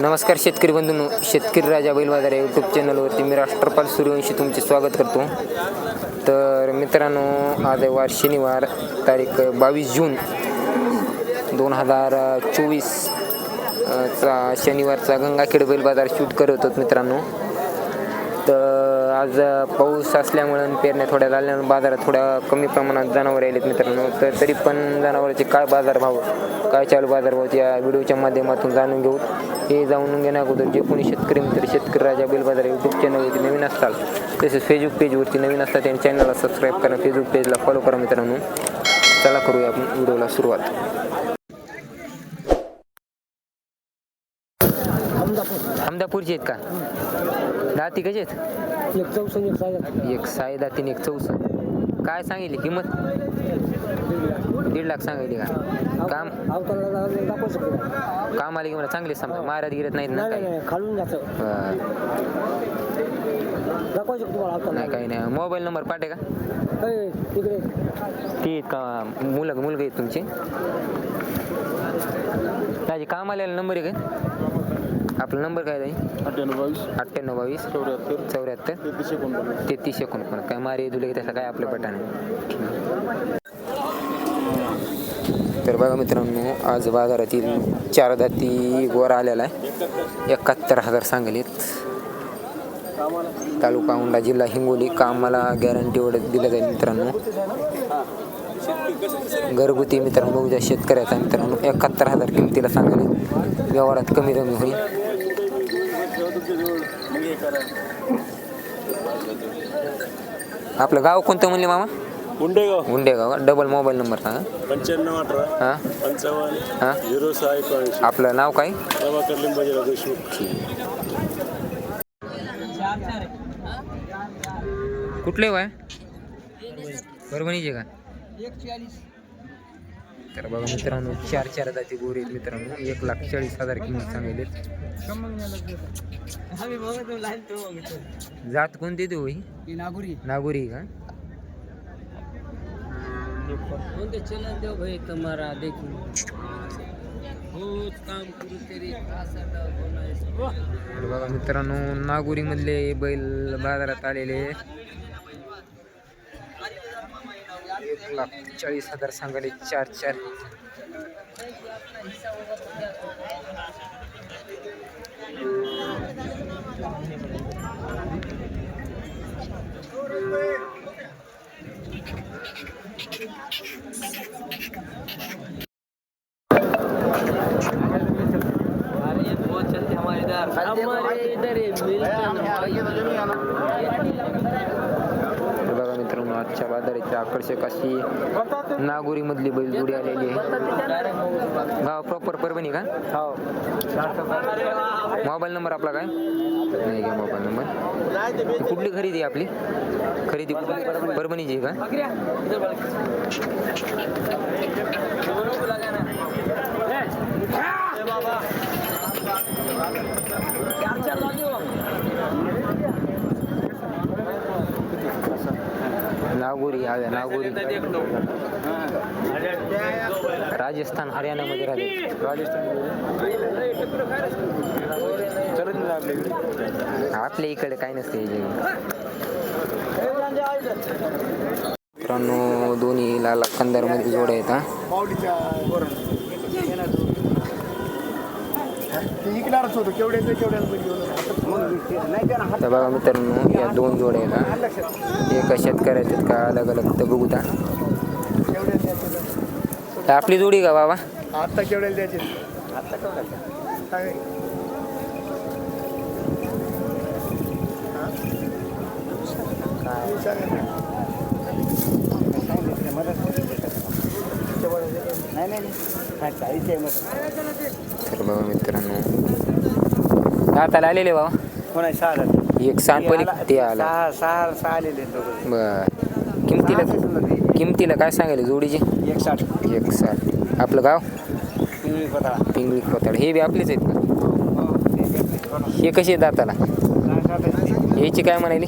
नमस्कार शेतकरी बंधूंनो शेतकरी राजा बैल बाजार यूट्यूब चॅनलवरती मी राष्ट्रपाल सूर्यवंशी तुमचे स्वागत करतो. तर मित्रांनो आज वार शनिवार तारीख बावीस जून दोन हजार चोवीस चा शनिवारचा गंगाखेड बैल बाजार शूट करत होतो मित्रांनो. तर आज पाऊस असल्यामुळं पेरण्या थोड्या झाल्यानं बाजारात थोड्या कमी प्रमाणात जनावर आलेत मित्रांनो. तर तरी पण जनावरांचे काय बाजारभाव काय चालू बाजारभाव या व्हिडिओच्या माध्यमातून जाणून घेऊ. हे जाणून घेण्या अगोदर जे कोणी शेतकरी मित्र शेतकरी राजा बैल बाजार यूट्यूब चॅनलवरती नवीन असतात तसेच फेसबुक पेजवरती नवीन असतात त्यांच्या चॅनलला सबस्क्राईब करा फेसबुक पेजला फॉलो करा मित्रांनो. चला करूया आपण व्हिडिओला सुरुवात. अहमदापूरचे आहेत का? दाती कशी आहेत? एक चौसष्ट एक साहेब एक साई दातीन एक चौस काय सांगितली? किंमत? दीड लाख सांगितली का? काम? अवताराला दाखवू शकतो? काम आले की मला चांगले समजा. महाराज गिरत नाहीत ना नाही नाही काही. नाही खालून बरं. दाखवू शकतो अवतार. नाही काही नाही. मोबाईल नंबर पाठे का? तिकडे. ती का मुलं मुलगा आहेत तुमचे? माझे काम आलेला नंबर आहे का? आपला नंबर काय आहे अठ्ठ्याण्णव बावीस. अठ्ठ्याण्णव बावीस. चौऱ्याहत्तर. चौऱ्याहत्तर. तेहतीस एकोणपन्नास. तेहतीस एकोणपन्नास. काय मारे दुले त्याचा काय आपलं पटाने तर बघा मित्रांनो आज बाजारातील चार दाती वर आलेला आहे. एकाहत्तर हजार सांगलीत. तालुका औंढा जिल्हा हिंगोली. कामाला गॅरंटीवर दिलं जाईल मित्रांनो. घरगुती मित्रांनो उद्या शेतकऱ्याचा मित्रांनो. एकाहत्तर हजार किमतीला सांगले व्यवहारात कमी कमी होईल. आपलं गाव कोणतं म्हणले मामा? Gundegaon. Gundegaon double mobile number सांगा. पंच्याण्णव अठरा. हां? पंचावन्न. हां? झिरो सहा एकोणऐंशी. आपलं नाव काय? प्रभाकर लिंबाजीराव देशमुख. कुठले वय? परभणीचे का? तर बघा मित्रांनो चार चार जाती गोरे आहेत मित्रांनो. एक लाख चाळीस हजार किंमत सांगितले जात कोणती देऊ ही नागुरी नागोरी का? चला बघा मित्रांनो नागोरीमधले बैल बाजारात आलेले. एक लाख चाळीस हजार सांगाले चार चार. आकर्षक अशी नागोरीमधली बैलजोडी आलेली आहे. गाव प्रॉपर परभणी का? मोबाईल नंबर आपला काय? नाही घ्या मोबाईल नंबर कुठली खरेदी आहे आपली? खरेदी कुठली परभणीची आहे का? नागोरी हव्या नागोरी. राजस्थान हरियाणामध्ये राहते आपल्या इकडे. काय नसते हे. मित्रांनो दोन्ही लाल कंदारमध्ये जोड्या आहेत हा. होतो. केवढ्या तर बघा मित्रांनो या दोन जोड्या आहेत हा. एका शेतकऱ्याच्या का? अलग अलग तर बघू ता तर आपली जोडी का बाबा? आता केवढ्याला द्यायचे? आता केवढ्या नाही नाही. तर बघा मित्रांनो. दाताला आलेले बाबा कोणा सहा एक सांगपली ते आला. सहा सहा सहा आलेले बर. किमतीला किमतीला काय सांगायला जोडीची? एक साठ. एक साठ. आपलं गाव? पिंगळी कोटा पिंगळी खोताड हे बी आपलेच आहेत का? हे कसे आहेत. दाताला? याची काय म्हणाली?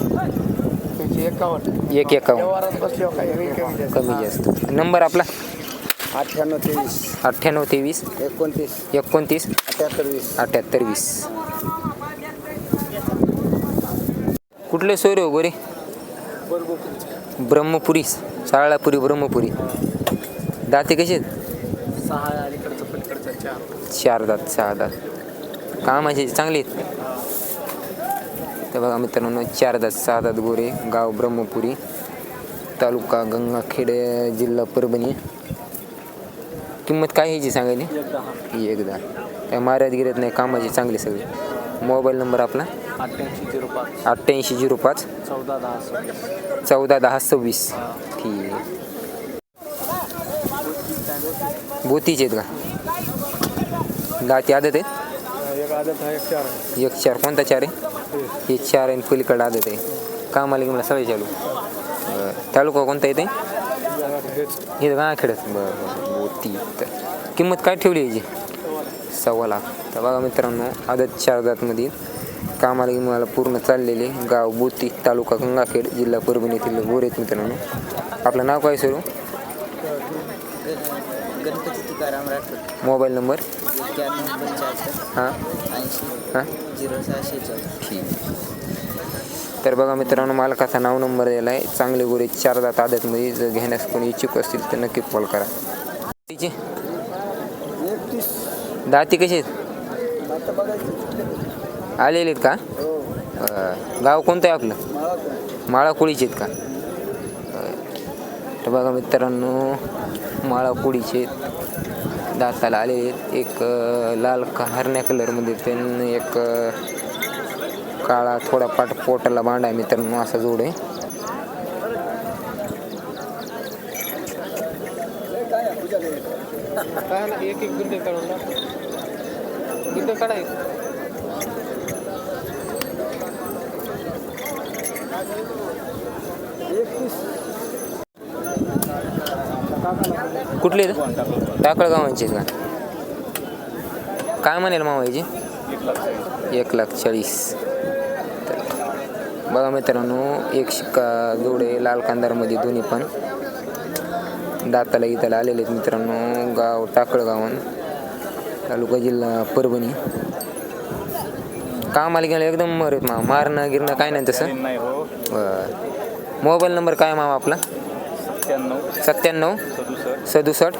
एकावन्न. एक एकावन्न. कमी जास्त. नंबर आपला? अठ्ठ्याण्णव तेवीस. अठ्ठ्याण्णव तेवीस. एकोणतीस. एकोणतीस. अठ्याहत्तर वीस. अठ्याहत्तर वीस. कुठले सोयरे हो गोरे? ब्रह्मपुरी साळापुरी ब्रह्मपुरी. दाते कसे आहेत? सहा अलीकडचं पलीकडचं चार. चार दात सहा दात. कामाचे चांगले आहेत? तर बघा मित्रांनो चार दात सहा दात गोरे. गाव ब्रह्मपुरी. तालुका गंगाखेड जिल्हा परभणी. किंमत काय ह्याची सांगायली एक दहा ही एकदा. काय मार्याद गिरत नाही कामाचे चांगले सगळे. मोबाईल नंबर आपला? अठ्ठ्याऐंशी झिरो पाच. अठ्ठ्याऐंशी झिरो पाच. चौदा दहा सव्वीस. चौदा दहा सव्वीस. ठीक आहे. बोतीचे आहेत का? दाती आदत आहेत? एक एक चार आहे. एक चार. कोणता चार आहे? हे चार आणि पलीकडे आदत आहे. कामाला की मला सवय चालू तालुका कोणता येते हे खेळत. बरं बरं बोती तर किंमत काय ठेवली याची? सव्वा लाख. तर बघा मित्रांनो आदत चार दातमध्ये कामाला मला पूर्ण चाललेले गाव बोती तालुका गंगाखेड जिल्हा परभणी येथील गोरे आहेत मित्रांनो. आपलं नाव काय सरू? Mobile number? हां? हां? झिरो सहाशे ठीक. तर बघा मित्रांनो मालकाचा नाव नंबर दिला आहे. चांगले गोरे चार दात आदतमध्ये जर घेण्यास कोणी इच्छुक असतील तर नक्की कॉल करा. तिची दाती कशी आहेत? आलेले आहेत का? गाव कोणतं आहे आपलं? मला आहेत का? तर बघा मित्रांनो माळाकुळीचे दाताला आलेले आहेत. एक लाल हरण्या कलरमध्ये त्यांनी एक काळा थोडा पाट पोटाला आहे मित्रांनो असा जोड आहे. काय ना एक एक गुंडे काढून गुंडे काढायचं. कुठले टाकळ गावांचे का? काय म्हणेल मामाची एक लाख चाळीस. बघा मित्रांनो एक शिक्का जोडे लाल कांदारमध्ये दोन्ही पण. दाताला इथला आलेले आहेत मित्रांनो गाव टाकळ गावन तालुका जिल्हा परभणी. कामाला गेलं एकदम मरत मा मारणं गिरणं काय नाही तसं. हो. बरं. मोबाईल नंबर काय मामा आपला? सत्त्याण्णव. सदुसष्ट.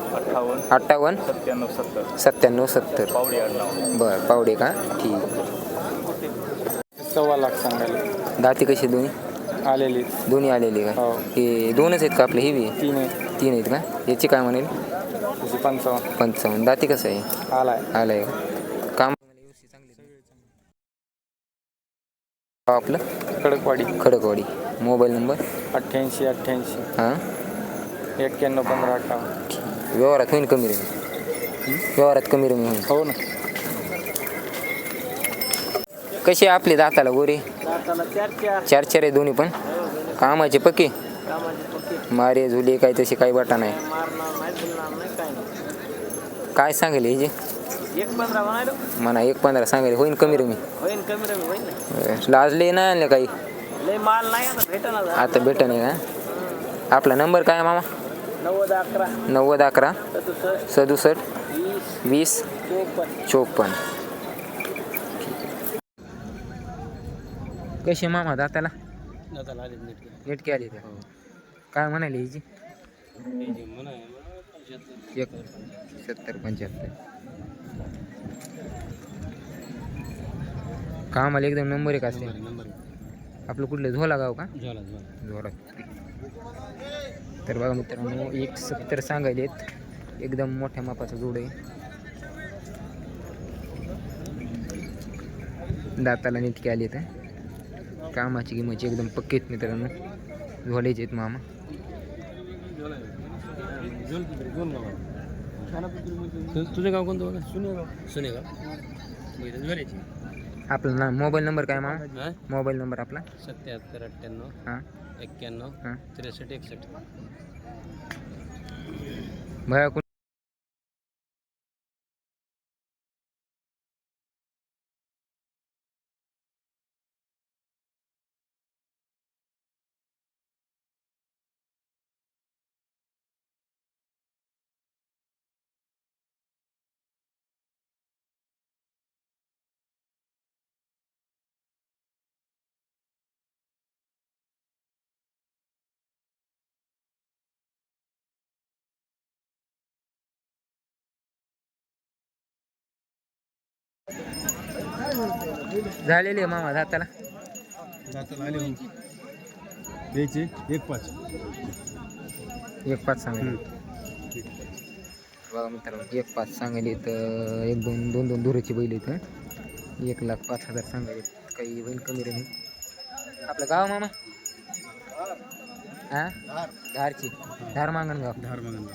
अठ्ठावन्न. सत्त्याण्णव सत्तर. बरं पावडे का? ठीक. सव्वा लाख सांगायला. दाती कशी दोन्ही? आलेली. दोन्ही आलेली का? हो. हे दोनच आहेत का आपले? ही बी? तीन आहे तीन आहेत का? याची काय म्हणेल? पंचावन्न. पंचावन्न. दाती कसं आहे? आलाय. आलंय का? काम आपलं? कडकवाडी खडकवाडी. Mobile number? अठ्ठ्याऐंशी अठ्ठ्याऐंशी. हां? एक्क्याण्णव पंधरा अठ्ठावन्न. व्यवहारात होईल कमी रमी. व्यवहारात कमी रमी होईल हो ना. कसे आपले दाताला गोरे? चार चार. चार चार आहे दोन्ही पण? कामाचे पक्के? मारे झुले काय तसे काही वाटा नाही. मारणार नाही बोलणार नाही काय नाही. काय सांगेल हे जे? एक पंधरा म्हणायला. म्हणा एक पंधरा सांगेल. होईन कमी रमी. होईन कमी रमी होईन ना. लाजले नाही आणले काही? लय माल नाही आता भेटणार आता भेट नाही का? आपला नंबर काय आहे मामा? नव्वद अकरा. नव्वद अकरा. सदुसष्ट. सदुसष्ट. वीस. वीस. चोपन्न. चोपन्न. कसे मामा दाताला? दादाला आले नीट नेटके आले ते काय म्हणाले हिची एक सत्तर पंच्याहत्तर. कामाला एकदम नंबर एक असते. आपलं कुठलं झोला गाव का? झोला तर बघा मित्रांनो एक सत्तर सांगायलेत. एकदम मोठ्या मापाचा जोड आहे. दाताला नेटके आले तर कामाची किंमत एकदम पक्के आहेत मित्रांनो. झोल्याचे आहेत मामा. तुझं गाव कोणतं बघा? सुनेगाव. सुनेगाव आपला ना मोबाईल नंबर काय मामा? मोबाईल नंबर आपला? सत्याहत्तर अठ्ठ्याण्णव हां. एक्क्याण्णव हां. त्रेसष्ट एकसष्ट. भया झालेली आहे मामा दाताला जाताला आले द्यायचे. एक पाच. एक पाच सांगायला बघा मित्रांनो एक पाच सांगायला तर एक दोन दोन दोन धुराची बैल इथं एक लाख पाच हजार सांगायले काही होईल कमी रे आपलं गाव मामा? हां? धारची. धार मागण गाव धार मग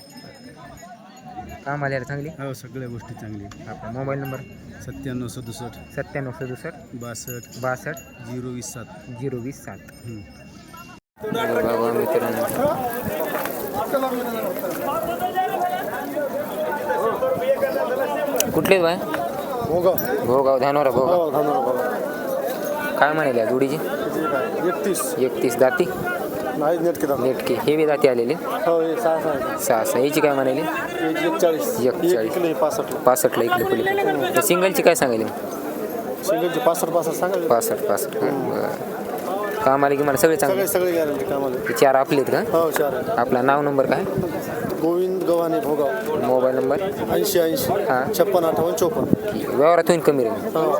काम आल्याला चांगली? हो सगळ्या गोष्टी चांगली आपला मोबाईल नंबर? सत्त्याण्णव सदुसष्ट. सत्त्याण्णव सदुसष्ट. बासष्ट. बासष्ट. झिरो वीस सात. झिरो वीस सात. हम्म. बाबा मित्रांनो कुठले बाय भोगाव. धानोरा भोगाव. काय म्हणाले जोडीची एकतीस. एकतीस दाती नाही नेटके हे बी आलेले? हो हे सहा सहा सहा सहा. याची काय म्हणाली? एकचाळीस. एकचाळीस. किलो पासष्ट. पासष्टला इकडे तर सिंगलची काय सांगायली? सिंगलचे पासष्ट पासष्ट सांगा पासष्ट पासष्ट. बरं. काम आले की मला सगळे चांगले सगळे गॅरंटी कामाला ते चार आपलेत का? हो चार आहे. आपला नाव नंबर काय? गोविंद गव्हाणे भोगाव. Mobile number? ऐंशी ऐंशी. हां. छप्पन अठ्ठावन्न चोपन्न. व्यवहारात होईल कमी राहील हो.